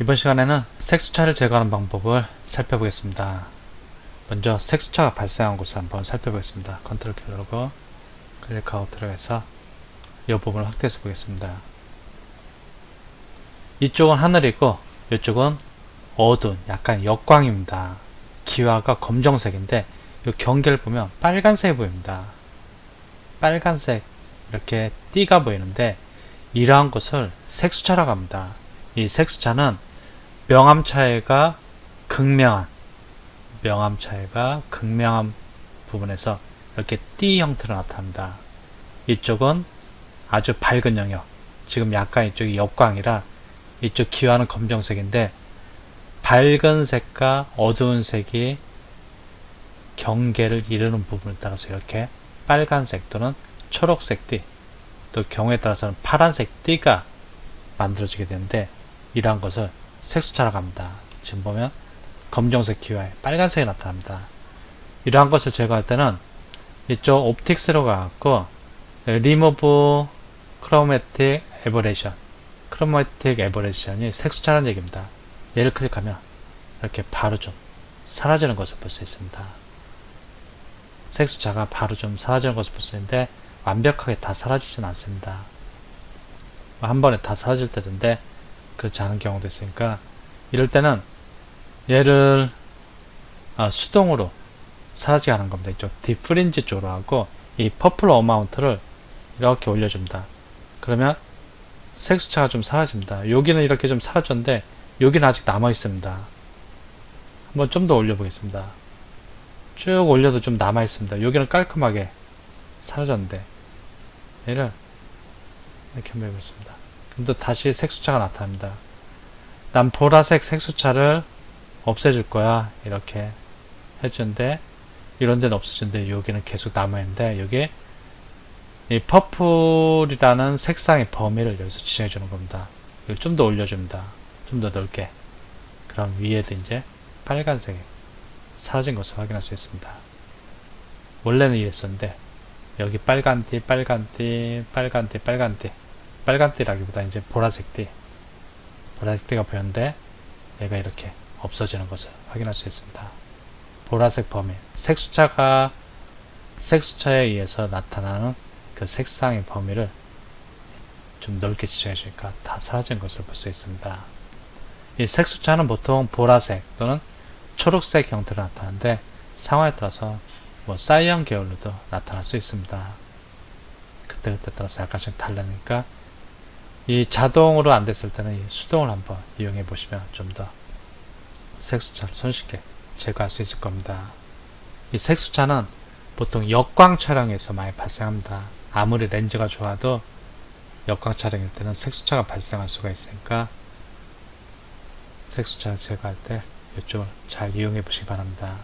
이번 시간에는 색수차를 제거하는 방법을 살펴보겠습니다. 먼저 색수차가 발생한 곳을 한번 살펴보겠습니다. 컨트롤 키 누르고 클릭하고 들어가서 이 부분을 확대해서 보겠습니다. 이쪽은 하늘이고 이쪽은 어두운 약간 역광입니다. 기와가 검정색인데 이 경계를 보면 빨간색이 보입니다. 빨간색 이렇게 띠가 보이는데 이러한 것을 색수차라고 합니다. 이 색수차는 명암 차이가 극명한 명암 차이가 극명한 부분에서 이렇게 띠 형태로 나타납니다. 이쪽은 아주 밝은 영역. 지금 약간 이쪽이 역광이라 이쪽 기와는 검정색인데 밝은 색과 어두운 색이 경계를 이루는 부분에 따라서 이렇게 빨간색 또는 초록색 띠, 또 경우에 따라서는 파란색 띠가 만들어지게 되는데 이러한 것을 색수차라고 합니다. 지금 보면 검정색 기와에 빨간색이 나타납니다. 이러한 것을 제거할 때는 이쪽 옵틱스로 가갖고 리모브 크로매틱 에버레이션 크로매틱 에버레이션이 색수차라는 얘기입니다. 얘를 클릭하면 이렇게 바로 좀 사라지는 것을 볼 수 있습니다. 색수차가 바로 좀 사라지는 것을 볼 수 있는데 완벽하게 다 사라지진 않습니다. 한 번에 다 사라질 때인데 그렇지 않은 경우도 있으니까 이럴 때는 얘를 아, 수동으로 사라지게 하는 겁니다. 이쪽 디프린지 쪽으로 하고 이 퍼플 어마운트를 이렇게 올려줍니다. 그러면 색수차가 좀 사라집니다. 여기는 이렇게 좀 사라졌는데 여기는 아직 남아 있습니다. 한번 좀 더 올려보겠습니다. 쭉 올려도 좀 남아 있습니다. 여기는 깔끔하게 사라졌는데 얘를 이렇게 한번 해보겠습니다. 또 다시 색수차가 나타납니다. 난 보라색 색수차를 없애줄 거야. 이렇게 해주는데 이런 데는 없어지는데 여기는 계속 남아있는데 여기 이 퍼플이라는 색상의 범위를 여기서 지정해 주는 겁니다. 좀 더 올려줍니다. 좀 더 넓게. 그럼 위에도 이제 빨간색이 사라진 것을 확인할 수 있습니다. 원래는 이랬었는데 여기 빨간 띠, 빨간 띠, 빨간 띠, 빨간 띠 빨간띠라기보다 이제 보라색띠 보라색띠가 보였는데 얘가 이렇게 없어지는 것을 확인할 수 있습니다. 보라색 범위 색수차가 색수차에 의해서 나타나는 그 색상의 범위를 좀 넓게 지정해 주니까 다 사라진 것을 볼 수 있습니다. 이 색수차는 보통 보라색 또는 초록색 형태로 나타나는데 상황에 따라서 뭐 사이언 계열로도 나타날 수 있습니다. 그때그때 따라서 약간씩 달라니까 이 자동으로 안 됐을 때는 이 수동을 한번 이용해 보시면 좀 더 색수차를 손쉽게 제거할 수 있을 겁니다. 이 색수차는 보통 역광 촬영에서 많이 발생합니다. 아무리 렌즈가 좋아도 역광 촬영일 때는 색수차가 발생할 수가 있으니까 색수차를 제거할 때 이쪽을 잘 이용해 보시기 바랍니다.